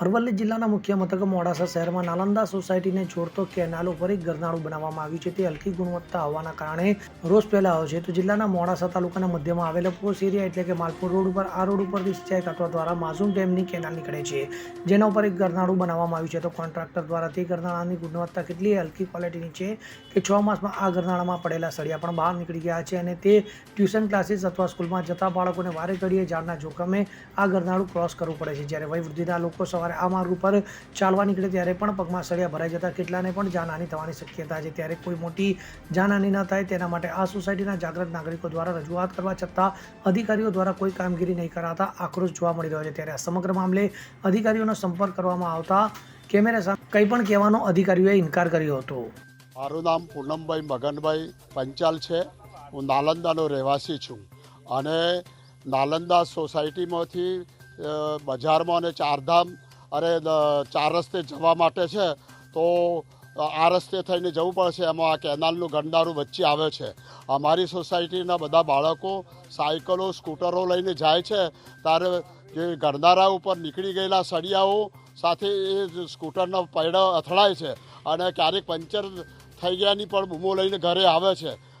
અરવલ્લી જિલ્લાના મુખ્ય મથક મોડાસા શહેરમાં નાલંદા સોસાયટીને જોડતો કેનાલ ઉપર એક ગરનાળું બનાવવામાં આવ્યું છે. તે હલકી ગુણવત્તા હોવાના કારણે રોષ ફેલાયો છે. તો જિલ્લાના મોડાસા તાલુકાના મધ્યમાં આવેલા પોસ એરિયા એટલે કે માલપુર રોડ ઉપર, આ રોડ ઉપરથી સિંચાઈ કાઢવા દ્વારા માઝૂમ ડેમની કેનાલ નીકળે છે. જેના ઉપર એક ગરનાળું બનાવવામાં આવ્યું છે. તો કોન્ટ્રાક્ટર દ્વારા તે ગરનાળાની ગુણવત્તા કેટલી હલકી ક્વોલિટીની છે કે છ માસમાં આ ગરનાળામાં પડેલા સળિયા પણ બહાર નીકળી ગયા છે અને તે ટ્યુશન ક્લાસીસ અથવા સ્કૂલમાં જતા બાળકોને વારે ઘડીએ ઝાડના જોખમે આ ગરનાળું ક્રોસ કરવું પડે છે. જ્યારે વયવૃદ્ધિના લોકો સવારે આ માર્ગ ઉપર ચાલવા નીકળે ત્યારે પણ પગમાં સળિયા ભરાઈ જતા કેટલાને પણ જાનહાની થવાની શક્યતા છે. ત્યારે કોઈ મોટી જાનહાની ન થાય તેના માટે આ સોસાયટીના જાગૃત નાગરિકો દ્વારા રજૂઆત કરવા છતાં અધિકારીઓ દ્વારા કોઈ કામગીરી નહીં કરાતા આક્રોશ જોવા મળી રહ્યો છે. ત્યારે આ સમગ્ર મામલે અધિકારીઓનો સંપર્ક કરવામાં આવતા કેમેરા સામે કંઈ પણ કહેવાનો અધિકારીઓએ ઇનકાર કર્યો હતો. મારું નામ પૂનમભાઈ મગનભાઈ પંચાલ છે. હું નાલંદાનો રહેવાસી છું અને નાલંદા સોસાયટીમાંથી બજારમાં અને ચારધામ અરે ચાર રસ્તે જવા માટે છે, તો આ રસ્તે થઈને જવું પડશે. એમાં આ કેનાલનું ગંડારું વચ્ચે આવે છે. અમારી સોસાયટીના બધા બાળકો સાયકલો, સ્કૂટરો લઈને જાય છે. ત્યારે જે ગરનારા ઉપર નીકળી ગયેલા સળિયાઓ સાથે એ સ્કૂટરના પૈડા અથડાય છે. અને ક્યારેક પંચર થઈ ગયાની પણ બૂમો લઈને ઘરે આવે છે.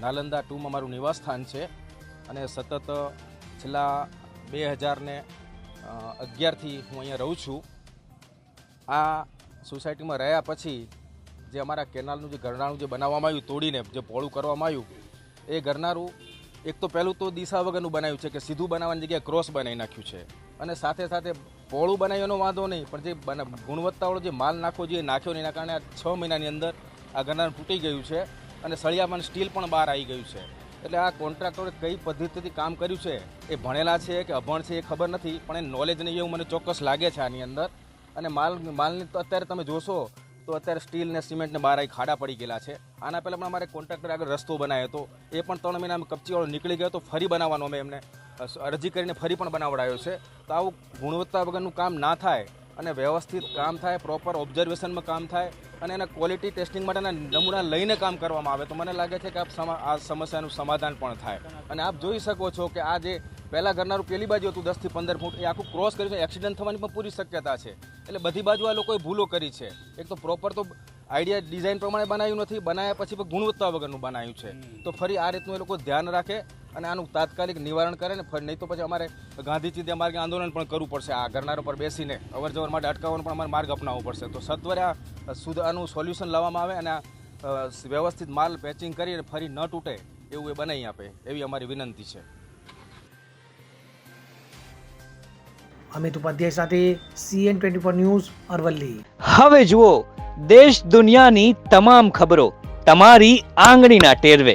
નાલંદા ટુમાં મારું નિવાસસ્થાન છે અને સતત છેલ્લા બે હજારને અગિયારથી હું અહીંયા રહું છું. આ સોસાયટીમાં રહ્યા પછી જે અમારા કેનાલનું જે ગરનાળું જે બનાવવામાં આવ્યું, તોડીને જે પોળું કરવામાં આવ્યું, એ ગરનારું એક તો પહેલું તો દિશા વગરનું બનાવ્યું છે કે સીધું બનાવવાની જગ્યાએ ક્રોસ બનાવી નાખ્યું છે. અને સાથે સાથે પોળું બનાવ્યોનો વાંધો નહીં, પણ જે ગુણવત્તાવાળો જે માલ નાખવો જોઈએ નાખ્યો નહીં એના કારણે આ છ મહિનાની અંદર આ ગરનારું તૂટી ગયું છે. અને સળિયામાં સ્ટીલ પણ બહાર આવી ગયું છે. એટલે આ કોન્ટ્રાક્ટરે કઈ પદ્ધતિથી કામ કર્યું છે એ ભણેલા છે કે અભણ છે એ ખબર નથી, પણ એ નોલેજ નહીં એવું મને ચોક્કસ લાગે છે આની અંદર. અને માલ, માલની તો અત્યારે તમે જોશો તો અત્યારે સ્ટીલ ને સિમેન્ટને બહાર આવી ખાડા પડી ગયેલા છે. આના પહેલાં પણ અમારે કોન્ટ્રાક્ટર આગળ રસ્તો બનાવ્યો હતો. એ પણ ત્રણ મહિનામાં કપચીવાળો નીકળી ગયો તો ફરી બનાવવાનો અમે એમને અરજી કરીને ફરી પણ બનાવડાયો છે. તો આવું ગુણવત્તા વગરનું કામ ના થાય અને વ્યવસ્થિત કામ થાય પ્રોપર ઓબ્ઝર્વેશનમાં કામ થાય અને એના ક્વોલિટી ટેસ્ટિંગ માટેના નમૂના લઈને કામ કરવામાં આવે. તો મને લાગે છે કે આ આ સમસ્યાનું સમાધાન પણ થાય. અને આપ જોઈ શકો છો કે આ જે પહેલાં ઘરનારું પેલી બાજુ હતું દસથી પંદર ફૂટ, એ આખું ક્રોસ કર્યું છે એક્સિડન્ટ થવાની પણ પૂરી શક્યતા છે. એટલે બધી બાજુ આ લોકોએ ભૂલો કરી છે. એક તો પ્રોપર તો આઈડિયા ડિઝાઇન પ્રમાણે બનાવ્યું નથી બનાવ્યા પછી પણ ગુણવત્તા વગરનું બનાવ્યું છે. તો ફરી આ રીતનું એ લોકો ધ્યાન રાખે અને આનું તાત્કાલિક નિવારણ કરે ને ફરી નહીં તો પછી અમારે ગાંધી ચિંધ્યા માર્ગે આંદોલન પણ કરવું પડશે. આ ગરનાર ઉપર બેસીને અવર જવર માટે અટકાવવાનો પણ અમારે માર્ગ અપનાવવો પડશે. તો સત્વરે આ આનું સોલ્યુશન લાવવામાં આવે અને આ વ્યવસ્થિત માલ પેચિંગ કરી અને ફરી ન તૂટે એવું એ બનાવી આપે એવી અમારી વિનંતી છે. અમિત ઉપાધ્યાય સાથે CN twenty four news Aravalli. હવે જુઓ દેશ દુનિયાની તમામ ખબરો તમારી આંગળીના ટેરવે.